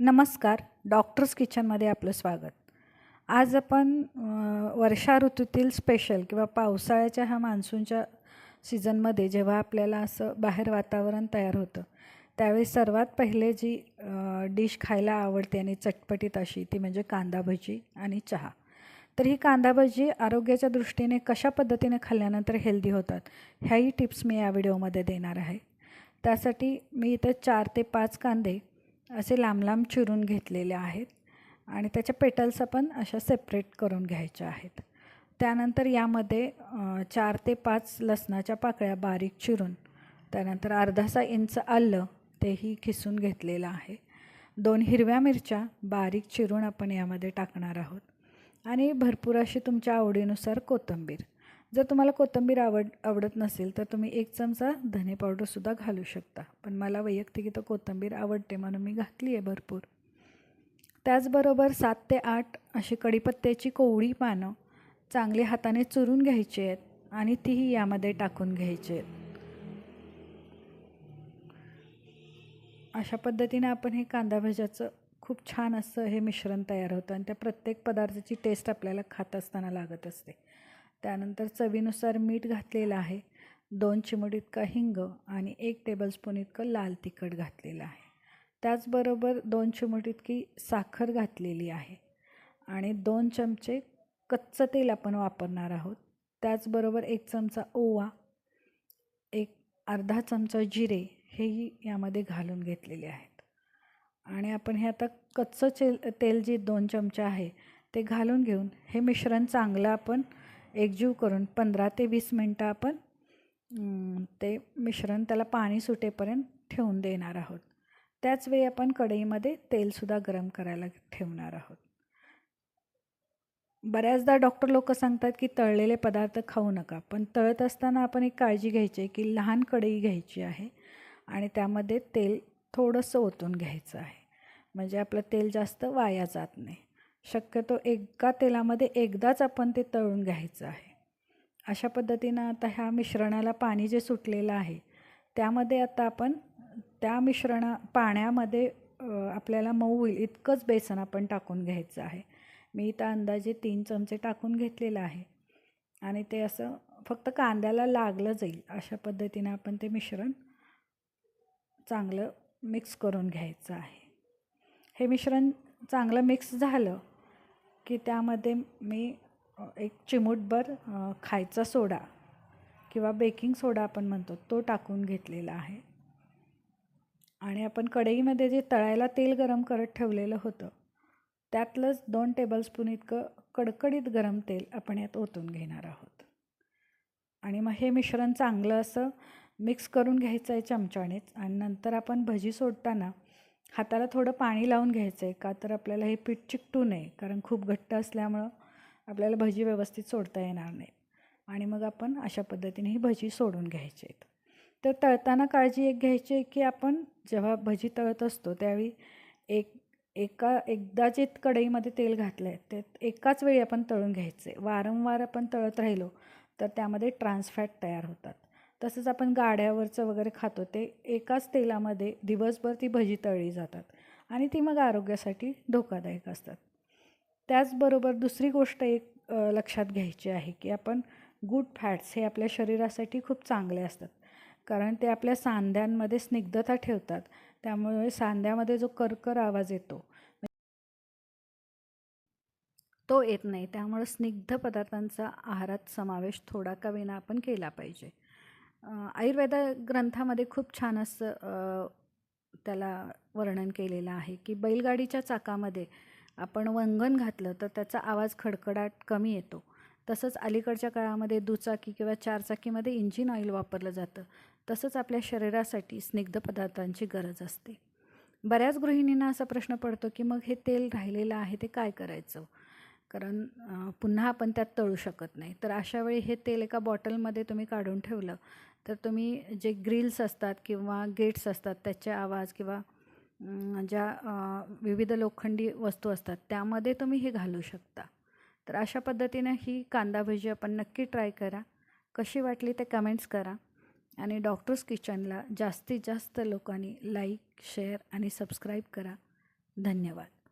नमस्कार. डॉक्टर्स किचनमध्ये आपलं स्वागत. आज आपण वर्षा ऋतूतील स्पेशल किंवा पावसाळ्याच्या ह्या मान्सूनच्या सीझनमध्ये जेव्हा आपल्याला असं बाहेर वातावरण तयार होतं त्यावेळी सर्वात पहिले जी डिश खायला आवडते आणि चटपटीत अशी ती म्हणजे कांदा भजी आणि चहा. तर ही कांदा भजी आरोग्याच्या दृष्टीने कशा पद्धतीने खाल्ल्यानंतर हेल्दी होतात ह्याही टिप्स मी या व्हिडिओमध्ये देणार आहे. त्यासाठी मी इथं चार ते पाच कांदे असे लांब लांब चिरून घेतलेले आहेत आणि त्याच्या पेटल्स आपण अशा सेपरेट करून घ्यायच्या आहेत. त्यानंतर यामध्ये चार ते पाच लसणाच्या पाकळ्या बारीक चिरून त्यानंतर अर्धासा इंच आलं तेही खिसून घेतलेलं आहे. दोन हिरव्या मिरच्या बारीक चिरून आपण यामध्ये टाकणार आहोत. आणि भरपूर अशी तुमच्या आवडीनुसार कोथिंबीर. जर तुम्हाला कोथिंबीर आवड आवडत नसेल तर तुम्ही एक चमचा धने पावडरसुद्धा घालू शकता. पण मला वैयक्तिक इथं कोथिंबीर आवडते म्हणून मी घातली आहे भरपूर. त्याचबरोबर सात ते आठ अशी कढीपत्त्याची कोवळी पानं चांगली हाताने चुरून घ्यायची आहेत आणि तीही यामध्ये टाकून घ्यायची आहेत. अशा पद्धतीने आपण हे कांदा भज्याचं खूप छान असं हे मिश्रण तयार होतं आणि त्या प्रत्येक पदार्थाची टेस्ट आपल्याला खात असताना लागत असते. त्यानंतर चवीनुसार मीठ घातलेलं आहे. दोन चिमट इतकं हिंग आणि एक टेबलस्पून इतकं लाल तिखट घातलेलं आहे. त्याचबरोबर दोन चिमट इतकी साखर घातलेली आहे. आणि दोन चमचे कच्चं तेल आपण वापरणार आहोत. त्याचबरोबर एक चमचा ओवा एक अर्धा चमचा जिरे हेही यामध्ये घालून घेतलेले आहेत. आणि आपण हे आता कच्चं चेल तेल जे दोन चमचे आहे ते घालून घेऊन हे मिश्रण चांगलं आपण एकजीव करून पंधरा ते वीस मिनटं आपण ते मिश्रण त्याला पाणी सुटेपर्यंत ठेवून देणार आहोत. त्याच वेळी आपण कढईमध्ये तेलसुद्धा गरम करायला ठेवणार आहोत. बऱ्याचदा डॉक्टर लोक सांगतात की तळलेले पदार्थ खाऊ नका पण तळत असताना आपण एक काळजी घ्यायची आहे की लहान कढई घ्यायची आहे आणि त्यामध्ये तेल थोडंसं ओतून घ्यायचं आहे. म्हणजे आपलं तेल जास्त वाया जात नाही. शक्यतो एका तेलामध्ये एकदाच आपण ते तळून घ्यायचं आहे. अशा पद्धतीनं आता ह्या मिश्रणाला पाणी जे सुटलेलं आहे त्यामध्ये आता आपण त्या मिश्रणा पाण्यामध्ये आपल्याला मऊ होईल इतकंच बेसन आपण टाकून घ्यायचं आहे. मी इथं अंदाजे तीन चमचे टाकून घेतलेलं आहे. आणि ते असं फक्त कांद्याला लागलं जाईल अशा पद्धतीनं आपण ते मिश्रण चांगलं मिक्स करून घ्यायचं आहे. हे मिश्रण चांगलं मिक्स झालं की त्यामध्ये मी एक चिमूटभर खायचा सोडा किंवा बेकिंग सोडा आपण म्हणतो तो टाकून घेतलेला आहे. आणि आपण कढईमध्ये जे तळायला तेल गरम करत ठेवलेलं होतं त्यातलंच दोन टेबलस्पून इतकं कडकडीत गरम तेल आपण यात ओतून घेणार आहोत. आणि मग हे मिश्रण चांगलं असं मिक्स करून घ्यायचं आहे चमच्यानेच आणि नंतर आपण भजी सोडताना हाताला थोडं पाणी लावून घ्यायचं आहे का तर आपल्याला हे पीठ चिकटू नये कारण खूप घट्ट असल्यामुळं आपल्याला भजी व्यवस्थित सोडता येणार नाही. आणि मग आपण अशा पद्धतीने ही भजी सोडून घ्यायची आहेत. तर तळताना काळजी एक घ्यायची आहे की आपण जेव्हा भजी तळत असतो त्यावेळी एक एका एकदा जे कढईमध्ये तेल घातलं आहे ते एकाच वेळी आपण तळून घ्यायचे. वारंवार आपण तळत राहिलो तर त्यामध्ये ट्रान्सफॅट तयार होतात. तसंच आपण गाड्यावरचं वगैरे खातो ते एकाच तेलामध्ये दिवसभर ती भजी तळली जातात आणि ती मग आरोग्यासाठी धोकादायक असतात. त्याचबरोबर दुसरी गोष्ट एक लक्षात घ्यायची आहे की आपण गुड फॅट्स हे आपल्या शरीरासाठी खूप चांगले असतात. कारण ते आपल्या सांध्यांमध्ये स्निग्धता ठेवतात. त्यामुळे सांध्यामध्ये जो कर्कर आवाज येतो तो येत नाही. त्यामुळे स्निग्ध पदार्थांचा आहारात समावेश थोडा का विना आपण केला पाहिजे. आयुर्वेद ग्रंथामध्ये खूप छान असं त्याला वर्णन केलेलं आहे की बैलगाडीच्या चाकामध्ये आपण वंगण घातलं तर त्याचा आवाज खडखडाट कमी येतो. तसंच अलीकडच्या काळामध्ये दुचाकी किंवा चारचाकीमध्ये इंजिन ऑइल वापरलं जातं. तसंच आपल्या शरीरासाठी स्निग्ध पदार्थांची गरज असते. बऱ्याच गृहिणींना असा प्रश्न पडतो की मग हे तेल राहिलेलं आहे ते काय करायचं? कारण पुन्हा आपण त्यात तळू शकत नाही. तर अशावेळी हे तेल एका बॉटलमध्ये तुम्ही काढून ठेवलं तर तुम्ही जे ग्रिल्स असतात किंवा गेट्स असतात त्याचे आवाज किंवा ज्या विविध लोखंडी वस्तू असतात त्यामध्ये तुम्ही हे घालू शकता. तर अशा पद्धतीनं ही कांदा भजी आपण नक्की ट्राय करा. कशी वाटली ते कमेंट्स करा. आणि डॉक्टर्स किचनला जास्तीत जास्त लोकांनी लाईक शेअर आणि सबस्क्राईब करा. धन्यवाद.